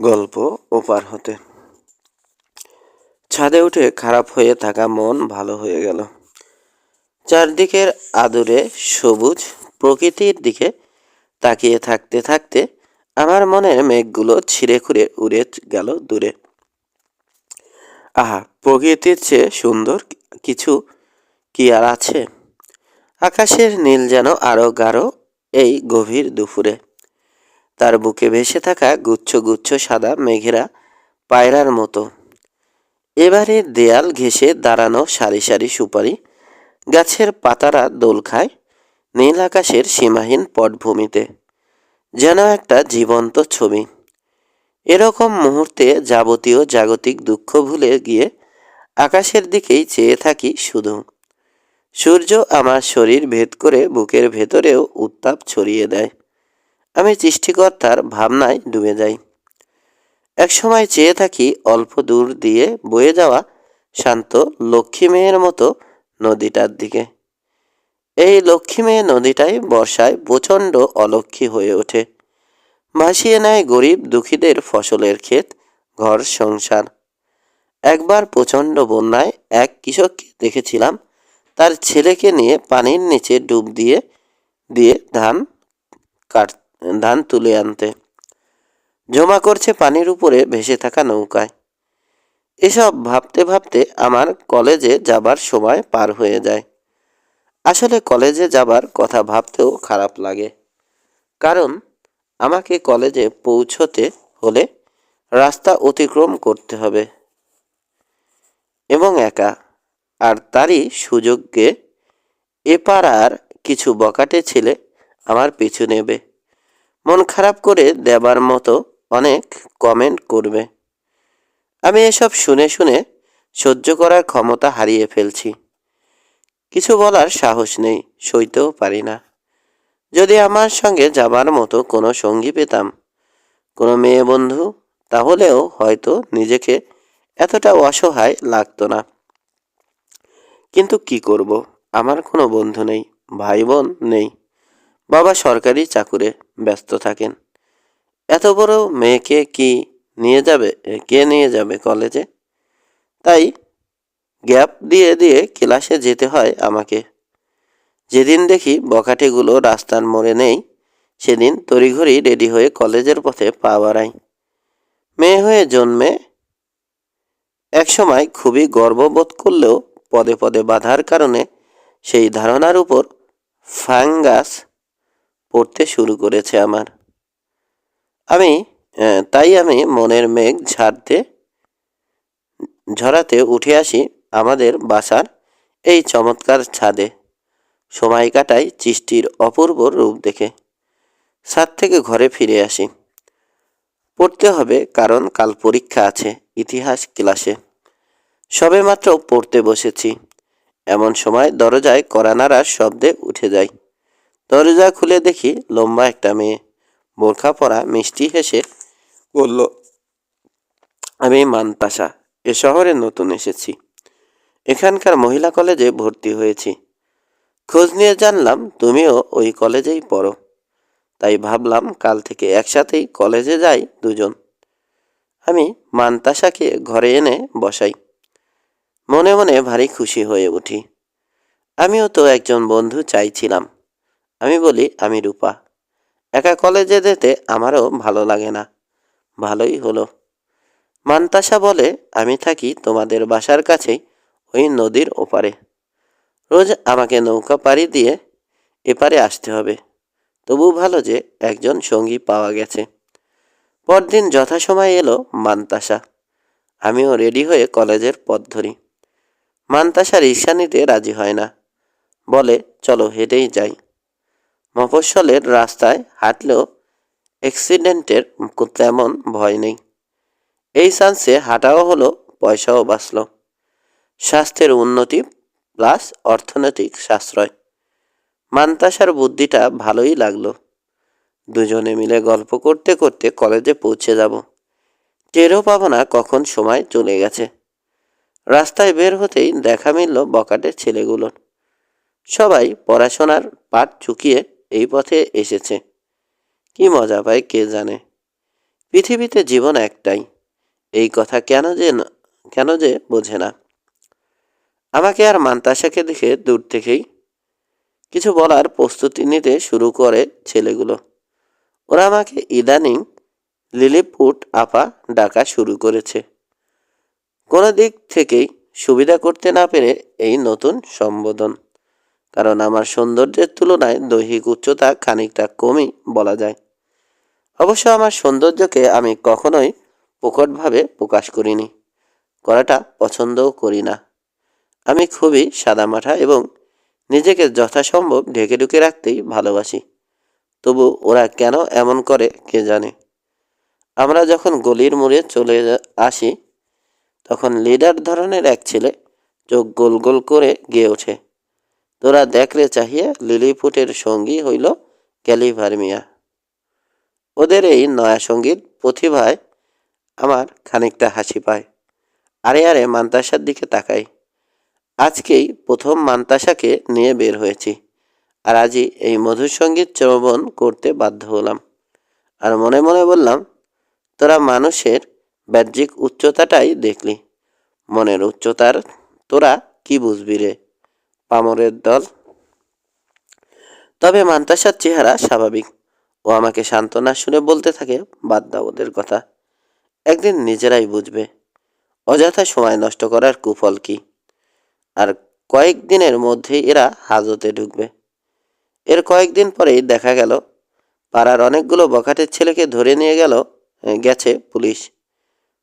গল্প ওপার হতে। ছাদে উঠে খারাপ হয়ে থাকা মন ভালো হয়ে গেল। চারদিকের আদুরে সবুজ প্রকৃতির দিকে তাকিয়ে থাকতে থাকতে আমার মনের মেঘগুলো ছিঁড়ে খুঁড়ে উড়ে গেল দূরে। আহা, প্রকৃতির চেয়ে সুন্দর কিছু কি আর আছে? আকাশের নীল যেন আরও গাঢ় এই গভীর দুপুরে। তার বুকে ভেসে থাকা গুচ্ছ গুচ্ছ সাদা মেঘেরা পায়রার মতো। এবারে দেয়াল ঘেঁষে দাঁড়ানো সারি সারি সুপারি, গাছের পাতারা দোল খায় নীল আকাশের সীমাহীন পটভূমিতে, যেন একটা জীবন্ত ছবি। এরকম মুহূর্তে যাবতীয় জাগতিক দুঃখ ভুলে গিয়ে আকাশের দিকেই চেয়ে থাকি শুধু। সূর্য আমার শরীর ভেদ করে বুকের ভেতরেও উত্তাপ ছড়িয়ে দেয়। আমি সৃষ্টিকর্তার ভাবনায় ডুবে যাই। একসময় চেয়ে থাকি অল্প দূর দিয়ে বয়ে যাওয়া শান্ত লক্ষ্মী মেয়ের মতো নদীটার দিকে। এই লক্ষ্মী মেয়ে নদীটাই বর্ষায় প্রচণ্ড অলক্ষী হয়ে ওঠে। ভাসিয়ে নেয় গরিব দুঃখীদের ফসলের ক্ষেত, ঘর, সংসার। একবার প্রচণ্ড বন্যায় এক কৃষককে দেখেছিলাম, তার ছেলেকে নিয়ে পানির নিচে ডুব দিয়ে দিয়ে ধান কাট ধান তুলে আনতে। জমা করছে পানির উপরে ভেসে থাকা নৌকায়। এসব ভাবতে ভাবতে আমার কলেজে যাবার সময় পার হয়ে যায়। আসলে কলেজে যাবার কথা ভাবতেও খারাপ লাগে। কারণ আমাকে কলেজে পৌঁছতে হলে রাস্তা অতিক্রম করতে হবে। এবং একা। আর তারই সুযোগে এপাড়ার কিছু বকাটে ছেলে আমার পিছু নেবে। মন খারাপ করে দেবার মতো অনেক কমেন্ট করবে। আমি এসব শুনে শুনে সহ্য করার ক্ষমতা হারিয়ে ফেলছি। কিছু বলার সাহস নেই, সইতেও পারি না। যদি আমার সঙ্গে যাবার মতো কোনো সঙ্গী পেতাম, কোনো মেয়ে বন্ধু, তাহলেও হয়তো নিজেকে এতটা অসহায় লাগতো না। কিন্তু কি করব? আমার কোনো বন্ধু নেই ভাই বোন নেই, বাবা সরকারি চাকুরে। ব্যস্ত থাকেন। এত বড় মেয়েকে কি নিয়ে যাবে? কে নিয়ে যাবে কলেজে তাই গ্যাপ দিয়ে দিয়ে ক্লাসে যেতে হয় আমাকে। যেদিন দেখি বকাটেগুলো রাস্তার মোড়ে নেই, সেদিন তড়িঘড়ি রেডি হয়ে কলেজের পথে পা বাড়াই। মেয়ে হয়ে জন্মে একসময় খুবই গর্ববোধ করলেও পদে পদে বাধার কারণে সেই ধারণার উপর ফাঙ্গাস পড়তে শুরু করেছে আমার। আমি তাই আমি মনের মেঘ ঝাড়তে, ঝরাতে উঠে আসি আমাদের বাসার এই চমৎকার ছাদে। সময় কাটাই চিষ্টির অপূর্ব রূপ দেখে। ছাদ থেকে ঘরে ফিরে আসি। পড়তে হবে কারণ কাল পরীক্ষা আছে, ইতিহাস ক্লাসে। সবে মাত্র পড়তে বসেছি। এমন সময় দরজায় কড়া নাড়ার শব্দে উঠে যাই। দরজা খুলে দেখি লম্বা একটা মেয়ে। বোরখা পরা মিষ্টি হেসে বলল, আমি মানতাসা, এ শহরে নতুন এসেছি। এখানকার মহিলা কলেজে ভর্তি হয়েছি। খোঁজ নিয়ে জানলাম তুমিও ওই কলেজেই পড়ো। তাই ভাবলাম কাল থেকে একসাথেই কলেজে যাই দুজন। আমি মানতাসাকে ঘরে এনে বসাই। মনে মনে ভারী খুশি হয়ে উঠি। আমিও তো একজন বন্ধু চাইছিলাম। আমি বলি, আমি রূপা। একা কলেজে যেতে আমারও ভালো লাগে না। ভালোই হলো। মান্তাসা বলে, আমি থাকি তোমাদের বাসার কাছেই, ওই নদীর ওপারে। রোজ আমাকে নৌকা পাড়ি দিয়ে এপারে আসতে হবে। তবু ভালো যে একজন সঙ্গী পাওয়া গেছে। পরদিন যথাসময় এলো মান্তাসা। আমিও রেডি হয়ে কলেজের পথ ধরি। মান্তাসা রিক্সা নিতে রাজি হয় না। বলে, চলো হেঁটেই যাই। মফস্বলের রাস্তায় হাঁটলেও অ্যাক্সিডেন্টের তেমন ভয় নেই। এই চান্সে হাঁটাও হলো, পয়সাও বাঁচল। স্বাস্থ্যের উন্নতি প্লাস অর্থনৈতিক সাশ্রয়। মান্তাসার বুদ্ধিটা ভালোই লাগল। দুজনে মিলে গল্প করতে করতে কলেজে পৌঁছে যাব। টেরও পাবো না কখন সময় চলে গেছে। রাস্তায় বের হতেই দেখা মিলল বকাটের ছেলেগুলোর। সবাই পড়াশোনার পাঠ চুকিয়ে এই পথে এসেছে। কি মজা পায় কে জানে? পৃথিবীতে জীবন একটাই। এই কথা কেন যে কেন যে বোঝে না। আমাকে আর মান্তাসাকে দেখে দূর থেকেই কিছু বলার প্রস্তুতি নিতে শুরু করে ছেলেগুলো। ওরা আমাকে ইদানিং লিলিপুট আপা ডাকা শুরু করেছে। কোনো দিক থেকেই সুবিধা করতে না পেরে এই নতুন সম্বোধন। কারণ আমার সৌন্দর্যের তুলনায় দৈহিক উচ্চতা খানিকটা কমই বলা যায়। অবশ্য আমার সৌন্দর্যকে আমি কখনোই প্রকটভাবে প্রকাশ করিনি। করাটা পছন্দও করি না। আমি খুবই সাদামাঠা এবং নিজেকে যথাসম্ভব ঢেকে ঢুকে রাখতেই ভালোবাসি। তবু ওরা কেন এমন করে কে জানে? আমরা যখন গলির মোড়ে চলে আসি, তখন লিডার ধরনের এক ছেলে চোখ গোল গোল করে গিয়ে ওঠে। তোরা দেখলে চাহিয়া, লিলিপুটের সঙ্গী হইল ক্যালিভার্মিয়া ওদের এই নয়া সংগীত প্রতিভায় আমার খানিকটা হাসি পায়। আরে আরে, মান্তাসার দিকে তাকাই। আজকেই প্রথম মান্তাসাকে নিয়ে বের হয়েছি আর আজই এই মধুর সংগীত শ্রবণ করতে বাধ্য হলাম। আর মনে মনে বললাম, তোরা মানুষের বাহ্যিক উচ্চতাটাই দেখলি। মনের উচ্চতার তোরা কি বুঝবি রে? পামরের দল। তবে মান্তাসার চেহারা স্বাভাবিক ও আমাকে সান্ত্বনা শুনে বলতে থাকে, বাদ দাও ওদের কথা। একদিন নিজেরাই বুঝবে, অযথা সময় নষ্ট করার কুফল কি। আর কয়েকদিনের মধ্যেই এরা হাজতে ঢুকবে। এর কয়েকদিন পরেই দেখা গেল, পাড়ার অনেকগুলো বখাটের ছেলেকে ধরে নিয়ে গেল গেছে পুলিশ।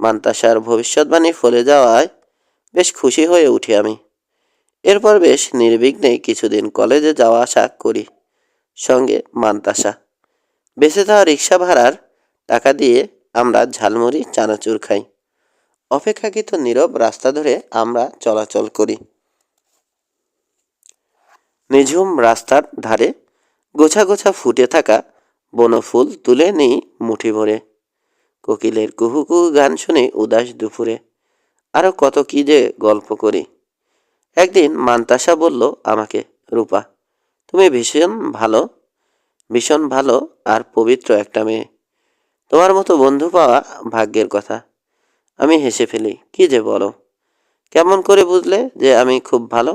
মান্তাসার ভবিষ্যৎবাণী ফলে যাওয়ায় বেশ খুশি হয়ে উঠি আমি। এরপর বেশ নির্বিঘ্নেই কিছুদিন কলেজে যাওয়া আসা করি। সঙ্গে মান্তাসা। বেঁচে যাওয়া রিক্সা ভাড়ার টাকা দিয়ে আমরা ঝালমুড়ি, চানাচুর খাই। অপেক্ষাকৃত নীরব রাস্তা ধরে আমরা চলাচল করি। নিঝুম রাস্তার ধারে গোছা গোছা ফুটে থাকা বনফুল তুলে নিই মুঠি ভরে। কোকিলের কুহু কুহু গান শুনে উদাস দুপুরে। আরও কত কি যে গল্প করি। একদিন মান্তাসা বলল, আমাকে, রূপা, তুমি ভীষণ ভালো ভীষণ ভালো আর পবিত্র একটা মেয়ে। তোমার মতো বন্ধু পাওয়া ভাগ্যের কথা। আমি হেসে ফেলি, কি যে বলো, কেমন করে বুঝলে যে আমি খুব ভালো?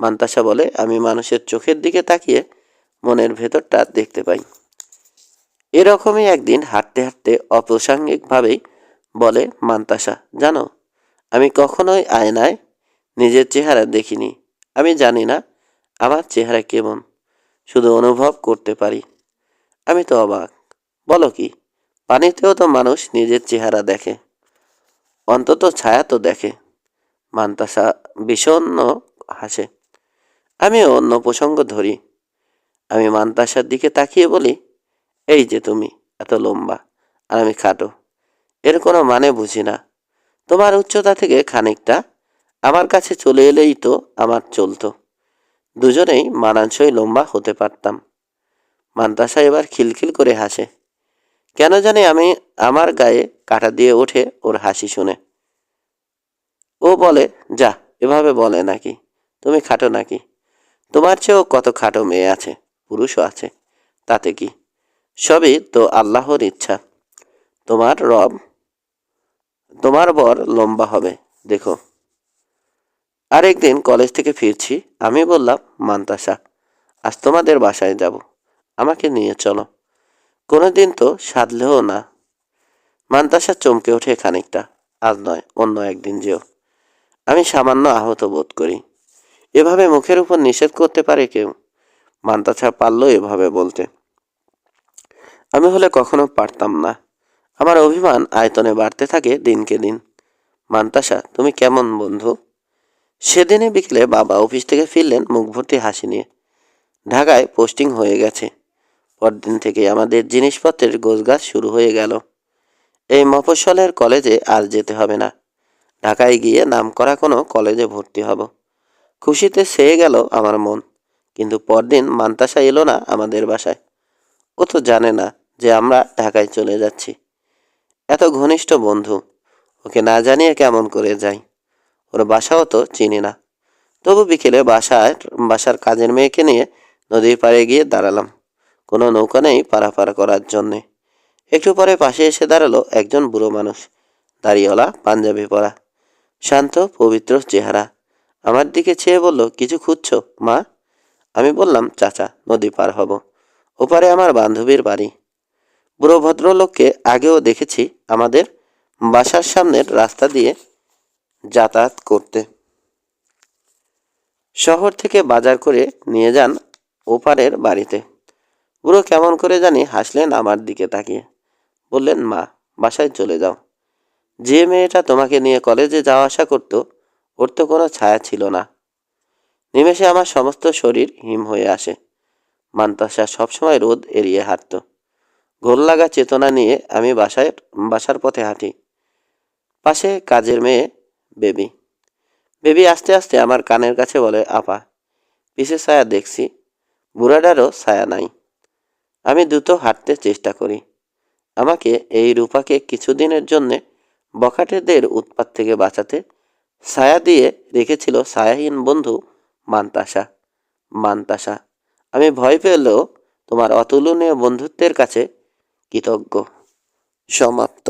মান্তাসা বলে, আমি মানুষের চোখের দিকে তাকিয়ে মনের ভেতরটা দেখতে পাই। এরকমই একদিন হাঁটতে হাঁটতে অপ্রাসঙ্গিকভাবেই বলে মান্তাসা, জানো, আমি কখনোই আয়নায় নিজের চেহারা দেখিনি। আমি জানি না আমার চেহারা কেমন, শুধু অনুভব করতে পারি। আমি তো অবাক। বলো কি, পানিতেও তো মানুষ নিজের চেহারা দেখে, অন্তত ছায়া তো দেখে। মান্তাসা বিষণ্ণ হাসে। আমি অন্য প্রসঙ্গ ধরি। আমি মান্তাসার দিকে তাকিয়ে বলি, এই যে তুমি, এত লম্বা আর আমি খাটো। এর কোনো মানে বুঝি না। তোমার উচ্চতা থেকে খানিকটা আমার কাছে চলে এলেই তো আমার চলতো। দুজনেই মানানসই লম্বা হতে পারতাম। মান্তাসা এবার খিলখিল করে হাসে। কেন জানি আমি আমার গায়ে কাটা দিয়ে ওঠে ওর হাসি শুনে। ও বলে, যা, এভাবে বলে নাকি? তুমি খাটো নাকি? তোমার চেয়েও কত খাটো মেয়ে আছে, পুরুষও আছে। তাতে কি? সবই তো আল্লাহর ইচ্ছা। তোমার রব, তোমার বর লম্বা হবে, দেখো। আরেকদিন কলেজ থেকে ফিরছি আমি বললাম, মান্তাসা, আজ তোমাদের বাসায় যাব, আমাকে নিয়ে চলো। কোনো দিন তো সাধলেও না। মান্তাসা চমকে ওঠে খানিকটা, আজ নয়, অন্য একদিন যেও। আমি সামান্য আহত বোধ করি। এভাবে মুখের উপর নিষেধ করতে পারে কেউ? মান্তাসা পারল এভাবে বলতে। আমি হলে কখনো পারতাম না। আমার অভিমান আয়তনে বাড়তে থাকে দিনকে দিন। মান্তাসা, তুমি কেমন বন্ধু? সেদিনে বিকেলে বাবা অফিস থেকে ফিরলেন মুখ ভর্তি হাসি নিয়ে। ঢাকায় পোস্টিং হয়ে গেছে। পরদিন থেকে আমাদের জিনিসপত্রের গোছগাছ শুরু হয়ে গেল। এই মফস্বলের কলেজে আর যেতে হবে না। ঢাকায় গিয়ে নাম করা কোনো কলেজে ভর্তি হব। খুশিতে সেয়ে গেল আমার মন, কিন্তু পরদিন মান্তাসা এলো না আমাদের বাসায়। ও তো জানে না যে আমরা ঢাকায় চলে যাচ্ছি। এত ঘনিষ্ঠ বন্ধু, ওকে না জানিয়ে কেমন করে যাই? ওর বাসাও তো চিনি না। তবু বিকেলে বাসায় বাসার কাজের মেয়েকে নিয়ে নদীর পাড়ে গিয়ে দাঁড়ালাম। কোনো নৌকা নেই পারাপার করার জন্যে। একটু পরে পাশে এসে দাঁড়াল একজন বুড়ো মানুষ, দাড়িওয়ালা, পাঞ্জাবি পরা। শান্ত, পবিত্র চেহারা। আমার দিকে চেয়ে বলল, কিছু খুঁজছ, মা? আমি বললাম, চাচা, নদী পার হব। ওপারে আমার বান্ধবীর বাড়ি। বুড়ো ভদ্রলোককে আগেও দেখেছি, আমাদের বাসার সামনের রাস্তা দিয়ে যাতায়াত করতে। শহর থেকে বাজার করে নিয়ে যান ওপারের বাড়িতে। বুড়ো, কেমন করে জানি হাসলেন আমার দিকে তাকিয়ে। বললেন, মা, বাসায় চলে যাও। যে মেয়েটা তোমাকে নিয়ে কলেজে যাওয়া আসা করতো, ওর তো কোনো ছায়া ছিল না। নিমেষে আমার সমস্ত শরীর হিম হয়ে আসে। মান্তাসা সবসময় রোদ এড়িয়ে হাঁটত। গোল লাগা চেতনা নিয়ে আমি বাসায়, বাসার পথে হাঁটি। পাশে কাজের মেয়ে বেবি। বেবি আস্তে আস্তে আমার কানের কাছে বলে, আপা পিছে ছায়া দেখছি। বুড়াটারও ছায়া নাই। আমি দ্রুত হাঁটতে চেষ্টা করি। আমাকে এই রূপাকে কিছুদিনের জন্যে বখাটেদের উৎপাত থেকে বাঁচাতে ছায়া দিয়ে রেখেছিল ছায়াহীন বন্ধু মান্তাসা। মান্তাসা, আমি ভয় পেলেও তোমার অতুলনীয় বন্ধুত্বের কাছে কৃতজ্ঞ। সমাপ্ত।